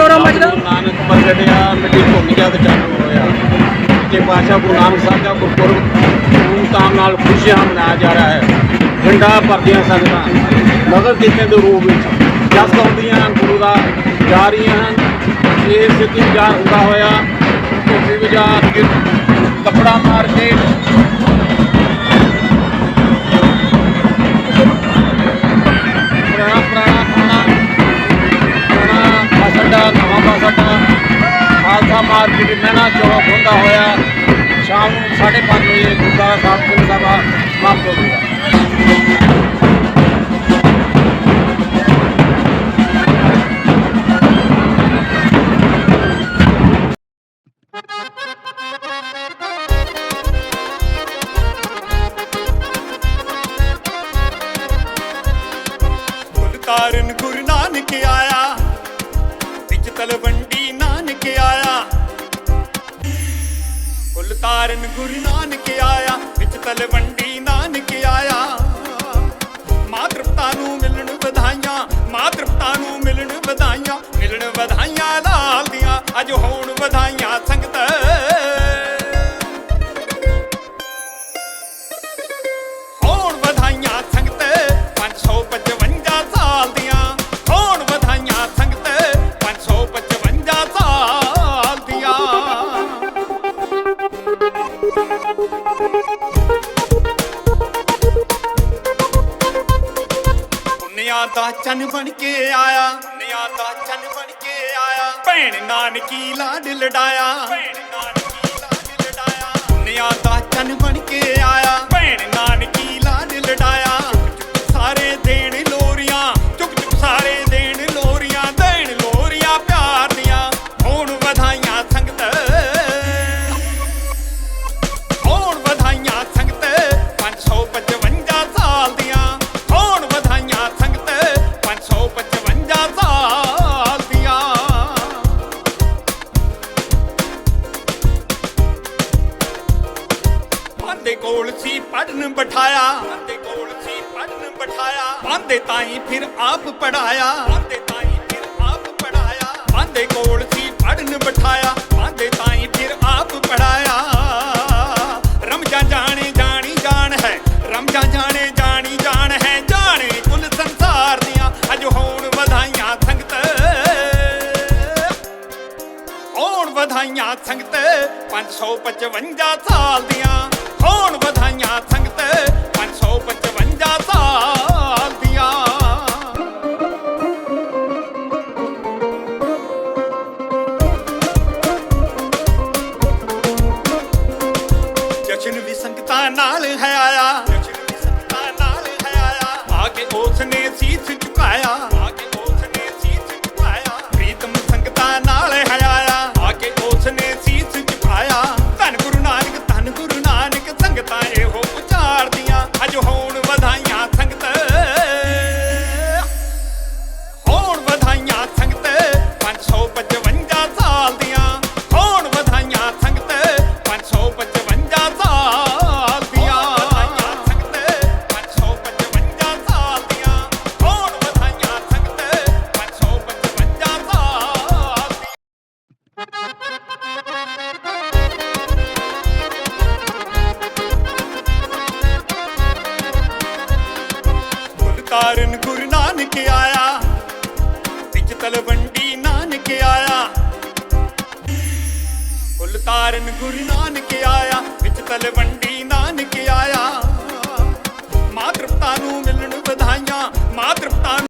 Programme ਅੱਜ ਦਾ ਨਾਨਕ ਪ੍ਰਗਟਿਆ ਮਿੱਟੀ ਭੂਮੀ ਜਦ ਚਾਲੂ ਹੋਇਆ। ਕਿ ਪਾਸ਼ਾ ਗੁਰੂ ਨਾਨਕ ਸਾਹਿਬ ਦਾ ਗੁਰਪੁਰਬ ਧੂਮਧਾਮ ਨਾਲ ਖੁਸ਼ੀਆਂ ਮਨਾਇਆ ਜਾ ਰਿਹਾ ਹੈ। ਝੰਡਾ ਭਰਦੀਆਂ ਸੰਗਤਾਂ। ਨਗਰ ਕੀਰਤਨ ਦੇ ਰੂਪ ਵਿੱਚ ਜਸ ਆਉਂਦੀਆਂ ਗੁਰੂ ਦਾ ਜਾ ਰਹੀਆਂ ਹਨ। ਇਹ ਸਿੱਧੀ ਵਿਚਾਰ ਹੁੰਦਾ ਹੋਇਆ ਧੋਬੀ ਬਾਜ਼ਾਰ ਕੇ ਕੱਪੜਾ ਮਾਰਕੀਟ ਪੁਰਾਣਾ ਮਾਰਕੀਟ ਚੌਕ ਹੁੰਦਾ ਹੋਇਆ, ਸ਼ਾਮ ਨੂੰ 5:30 ਵਜੇ ਗੁਰਦੁਆਰਾ ਸਾਹਿਬ ਸਿੰਘ ਸਭਾ ਸਮਾਪਤ ਹੋ ਗਿਆ। ਕਾਰਨ ਗੁਰੂ ਨਾਨਕ ਆਇਆ, ਵਿੱਚ ਤਲਵੰਡੀ ਨਾਨਕ ਆਇਆ। ਕੁਲ ਤਾਰਨ ਗੁਰੂ ਨਾਨਕ ਆਇਆ, ਵਿੱਚ ਤਲਵੰਡੀ ਨਾਨਕ ਆਇਆ। ਮਾਤਰਪਤਾ ਨੂੰ ਮਿਲਣ ਵਧਾਈਆਂ ਮਾਤਰਪਤਾ ਨੂੰ ਮਿਲਣ ਪੁੰਨਿਆ ਦਾ ਚੰਨ ਬਣ ਕੇ ਆਇਆ। ਪੁੰਨਿਆ ਦਾ ਚੰਨ ਬਣ ਕੇ ਆਇਆ। ਭੈਣ ਨਾਨਕੀ ਲਾਡ ਲੜਾਇਆ। ਭੈਣ ਨਾਨਕੀ ਲਾਡ ਲੜਾਇਆ। ਪੁੰਨਿਆ ਦਾ ਚੰਨ ਬਣ ਕੇ ਆਇਆ। ਪਾਂਦੇ ਕੋਲ ਸੀ ਪੜਨ ਬਿਠਾਇਆ। ਪਾਂਦੇ ਕੋਲ ਸੀ ਪੜਨ ਬਿਠਾਇਆ। ਪਾਂਦੇ ਤਾਈ ਫਿਰ ਆਪ ਪੜਾਇਆ ਪਾਂਦੇ ਤਾਈ ਫਿਰ ਆਪ ਪੜਾਇਆ ਪਾਂਦੇ ਕੋਲ ਸੀ ਪੜਨ ਬਿਠਾਇਆ। ਪਾਂਦੇ ਤਾਈ ਫਿਰ ਆਪ ਪੜਾਇਆ ਰਮਜਾਨ ਜਾਣੇ ਜਾਣੀ ਜਾਣ ਹੈ। ਰਮਜਾਨ ਜਾਣੇ ਜਾਣੀ ਜਾਣ ਹੈ। ਜਾਣੇ ਕੁੱਲ ਸੰਸਾਰ ਦੀਆਂ ਅੱਜ ਹੋਣ ਵਧਾਈਆਂ ਸੰਗਤ। ਹੋਣ ਵਧਾਈਆਂ ਸੰਗਤ 555 ਸਾਲ ਦੀਆਂ। ਨਾਲ ਹੈ ਆਇਆ। ਜਸ਼ਨ ਵੀ ਸੰਗਤਾਂ ਨਾਲ ਹੈ ਆਇਆ ਆ ਕੇ ਉਸ ਨੇ ਸੀਸ ਝੁਕਾਇਆ ਕਾਰਨ ਗੁਰੂ ਨਾਨਕ ਆਇਆ। ਵਿੱਚ ਤਲਵੰਡੀ ਨਾਨਕ ਆਇਆ। ਕੁੱਲ ਤਾਰਨ ਗੁਰੂ ਨਾਨਕ ਆਇਆ। ਵਿੱਚ ਤਲਵੰਡੀ ਨਾਨਕ ਆਇਆ। ਮਾਤ੍ਰਿਪਤਾ ਨੂੰ ਮਿਲਣ ਵਧਾਈਆਂ। ਮਾਤ੍ਰਿਪਤਾ